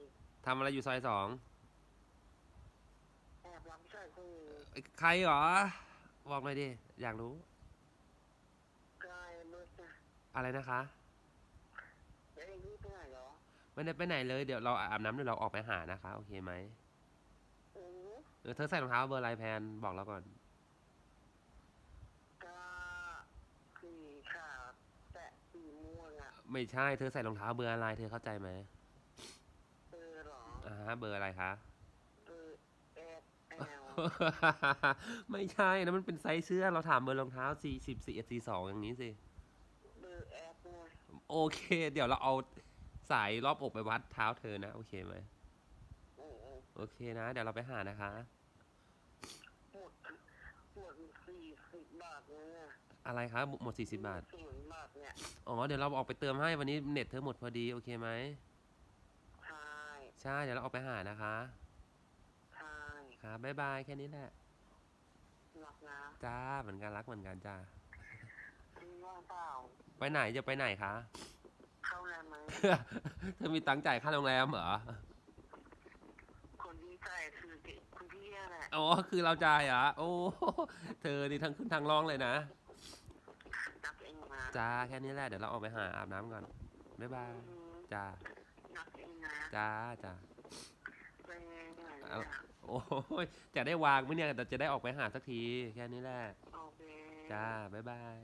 ดิทำอะไรอยู่ซอยสองแอบรับใส่คือเอ้ยใครเหรอ บอกหน่อยดิ อยากรู้กลายมืดนะอะไรนะคะ แล้วเองรีบไปไหนเหรอไม่ได้ไปไหนเลย เดี๋ยวเราอาบน้ำเดี๋ยวเราออกไปหานะคะ โอเคไหมโอ้เออเธอใส่รองเท้าเบอร์อะไรแพนบอกเราก่อนก็สี่ขาแตะสีม่วงอะไม่ใช่ เธอใส่รองเท้าเบอร์อะไร เธอเข้าใจไหม เออเหรอ อ่า ฮะเบอร์อะไรคะเออเอสแอลไม่ใช่นะมันเป็นไซส์เสื้อเราถามเบอร์รองเท้าสี่สิบสี่เอ็ดสี่สองอย่างนี้สิเบอร์แอสไงโอเค เดี๋ยวเราเอาสายรอบอกไปวัดเท้าเธอนะ โอเคไหมเออเออโอเคนะ เดี๋ยวเราไปหานะคะหมดหมดสี่สิบบาทเลยเนี่ยอะไรคะหมดสี่สิบบาทศูนย์บาทเนี่ยอ๋อเดี๋ยวเราออกไปเติมให้วันนี้เน็ตเธอหมดพอดี โอเคไหมใช่ ใช่เดี๋ยวเราออกไปหานะคะ ใช่ครับบ๊ายบายแค่นี้แหละหลักนะจ้าเหมือนกันรักเหมือนกันจ้าจริงว่างเปล่าไปไหนจะไปไหนคะ เข้าแรงไหมเธอมีตังค์จ่ายค่าโรงแรมเหรอคนที่ใจายคือคุณพี่แหละอ๋อคือเราจ่ายเหรอโอ้เธอนี่ทั้งขึ้นทางร้องเลยนะนักเองนะจ้าแค่นี้แหละเดี๋ยวเราออกไปหาอาบน้ำก่อนบ๊ายบายอืมจ้า นักเองนะจ้าจ้าไปไงไหนเอาเนี่ยโอ้ยจะได้วางไหมเนี่ยแต่จะได้ออกไปหาสักที แค่นี้แหละโอเคจ้า บ๊ายบาย